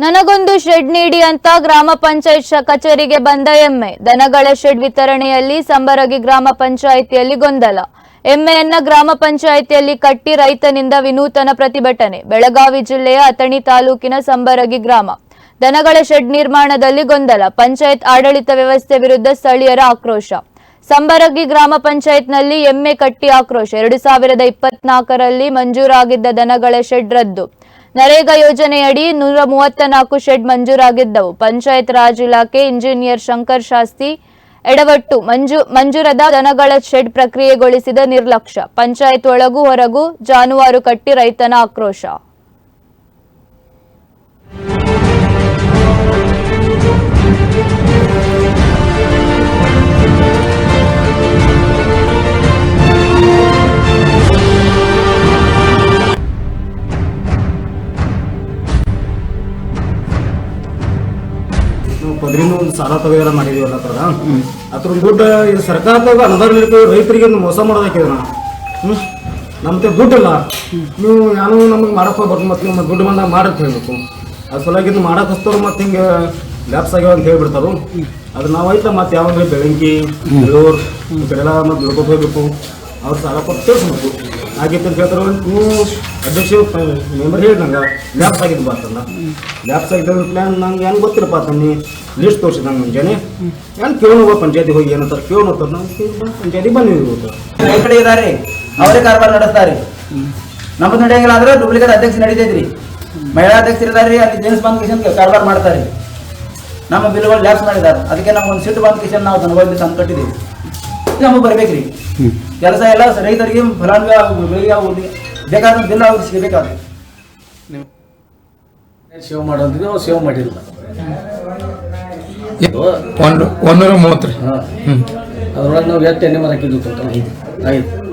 ನನಗೊಂದು ಶೆಡ್ ನೀಡಿ ಅಂತ ಗ್ರಾಮ ಪಂಚಾಯತ್ ಕಚೇರಿಗೆ ಬಂದ ಎಮ್ಮೆ. ದನಗಳ ಶೆಡ್ ವಿತರಣೆಯಲ್ಲಿ ಸಂಬರಗಿ ಗ್ರಾಮ ಪಂಚಾಯಿತಿಯಲ್ಲಿ ಗೊಂದಲ. ಎಮ್ಮೆಯನ್ನ ಗ್ರಾಮ ಪಂಚಾಯಿತಿಯಲ್ಲಿ ಕಟ್ಟಿ ರೈತನಿಂದ ವಿನೂತನ ಪ್ರತಿಭಟನೆ. ಬೆಳಗಾವಿ ಜಿಲ್ಲೆಯ ಅಥಣಿ ತಾಲೂಕಿನ ಸಂಬರಗಿ ಗ್ರಾಮ. ದನಗಳ ಶೆಡ್ ನಿರ್ಮಾಣದಲ್ಲಿ ಗೊಂದಲ. ಪಂಚಾಯತ್ ಆಡಳಿತ ವ್ಯವಸ್ಥೆ ವಿರುದ್ಧ ಸ್ಥಳೀಯರ ಆಕ್ರೋಶ. ಸಂಬರಗಿ ಗ್ರಾಮ ಪಂಚಾಯತ್ನಲ್ಲಿ ಎಮ್ಮೆ ಕಟ್ಟಿ ಆಕ್ರೋಶ. ಎರಡು ಸಾವಿರದ ಇಪ್ಪತ್ನಾಲ್ಕರಲ್ಲಿ ಮಂಜೂರಾಗಿದ್ದ ದನಗಳ ಶೆಡ್ ರದ್ದು. ನರೇಗಾ ಯೋಜನೆಯಡಿ ನೂರ ಮೂವತ್ತ ನಾಲ್ಕು ಶೆಡ್ ಮಂಜೂರಾಗಿದ್ದವು. ಪಂಚಾಯತ್ ರಾಜ್ ಇಲಾಖೆ ಇಂಜಿನಿಯರ್ ಶಂಕರ್ ಶಾಸ್ತಿ ಎಡವಟ್ಟು ಮಂಜು, ಮಂಜೂರದ ದನಗಳ ಶೆಡ್ ಪ್ರಕ್ರಿಯೆಗೊಳಿಸಿದ ನಿರ್ಲಕ್ಷ್ಯ. ಪಂಚಾಯತ್ ಒಳಗೂ ಹೊರಗೂ ಜಾನುವಾರು ಕಟ್ಟಿ ರೈತನ ಆಕ್ರೋಶ. ನಾವು ಪದರಿನ ಒಂದು ಸಾಲ ತಗೋಲ್ಲ ಮಾಡಿದೀವಲ್ಲ ಅದ್ರ ಅದ್ರ ದುಡ್ಡು ಇದು ಸರ್ಕಾರದಾಗ ಅನುದಾನ ನೀಡ್ತೀವಿ ರೈತರಿಗೆ ಒಂದು ಮೋಸ ಮಾಡೋದಕ್ಕೆ ನಾ ಹ್ಞೂ ನಮ್ಗೆ ದುಡ್ಡಿಲ್ಲ. ನೀವು ಯಾರು ನಮಗೆ ಮಾಡಕ್ಕೆ ಬರ್ತು ಮತ್ತು ನಿಮ್ಮ ದುಡ್ಡು ಬಂದಾಗ ಮಾಡಕ್ಕೆ ಹೇಳ್ಬೇಕು. ಅದ್ರ ಸಲುವಾಗಿ ಇದು ಮಾಡಕ್ಕೆ ಹಸ್ತವ್ರು ಮತ್ತು ಹಿಂಗೆ ಲ್ಯಾಪ್ಸ್ ಆಗ್ಯಾವ ಅಂತ ಹೇಳ್ಬಿಡ್ತಾರು. ಅದು ನಾವು ಐತಲ್ಲ ಮತ್ತೆ ಯಾವಾಗ ಬೆಳಂಗಿ ಬೆಳೂರು ಈ ಕಡೆ ಎಲ್ಲ ಮತ್ತೆ ಹೋಗ್ಬೇಕು. ಅವ್ರು ಸಾಲ ಕೊಟ್ಟು ತಿಳಿಸ್ಬೇಕು ಆಗಿತ್ತು ಅಂತ ಹೇಳ್ತಾರೆ ನೀವು ಅಧ್ಯಕ್ಷ ಮೆಂಬರ್ ಹೇಳಿ ನಂಗೆ ಲ್ಯಾಪ್ಸ್ ಆಗಿದ್ದು ಬಾತಲ್ಲ ಲ್ಯಾಪ್ಸ್ ಆಗಿದ್ದ ಪ್ಲ್ಯಾನ್ ನಂಗೆ ಏನು ಗೊತ್ತಿರಪ್ಪ ತನ್ನಿ ಲಿಸ್ಟ್ ತೋರಿಸಿದ ನಂಗೆ ಮುಂಜಾನೆ. ಏನು ಕೇಳೋಣ ಪಂಚಾಯತಿ ಹೋಗಿ ಏನಂತಾರೆ ನಂಗೆ ಪಂಚಾಯತಿ ಬಂದಿವಿ ಕಡೆ ಇದ್ದಾರೆ ಅವರೇ ಕಾರ್ಬಾರ್ ನಡೆಸ್ತಾರೆ ನಮ್ಮದು ನಡೆಯಂಗಿಲ್ಲ ಅಂದ್ರೆ ಡೂಪ್ಲಿಕೇಟ್ ಅಧ್ಯಕ್ಷ ನಡೀತೈತ್ರಿ. ಮಹಿಳಾ ಅಧ್ಯಕ್ಷರು ರೀ ಅಲ್ಲಿ ಜೇನ್ಸ್ ಬಂದ್ ಕಿಶನ್ ಕಾರ್ಬಾರ್ ಮಾಡ್ತಾರೆ ನಮ್ಮ ಬಿಲ್ಗಳು ಲ್ಯಾಪ್ಸ್ ಮಾಡಿದ್ದಾರೆ ಅದಕ್ಕೆ ನಾವು ಒಂದು ಸಿಟ್ಟು ಬಂದ್ ಕಿಶನ್ ನಾವು ಅನುಭವಿಸಿ ತಂದು ಕಟ್ಟಿದ್ದೀವಿ ನಮಗೆ ಬರ್ಬೇಕ್ರಿ. ಕೆಲಸ ಎಲ್ಲ ರೈತರಿಗೆ ಫಲಾನುಭವಿ ಆಗೋದು, ಬೆಳೆಗೆ ಆಗೋದು ಬೇಕಾದ ಬಿಲ್ ಅವ್ರಿಗೆ ಸಿಗಬೇಕಾದ್ರೆ ಸೇವ್ ಮಾಡೋದಿದೆ ನಾವು ಸೇವ್ ಮಾಡಿಲ್ಲ ಒಂದು ಒಂದೂರ ಮೂವತ್ತು ರೀ. ಹಾಂ. ಅದರೊಳಗೆ ನಾವು ಎಷ್ಟು ಎಣ್ಣೆ ಮರ ಹಾಕಿದ್ವಿ ಟೋಟಲ್ ಐದು ಐದು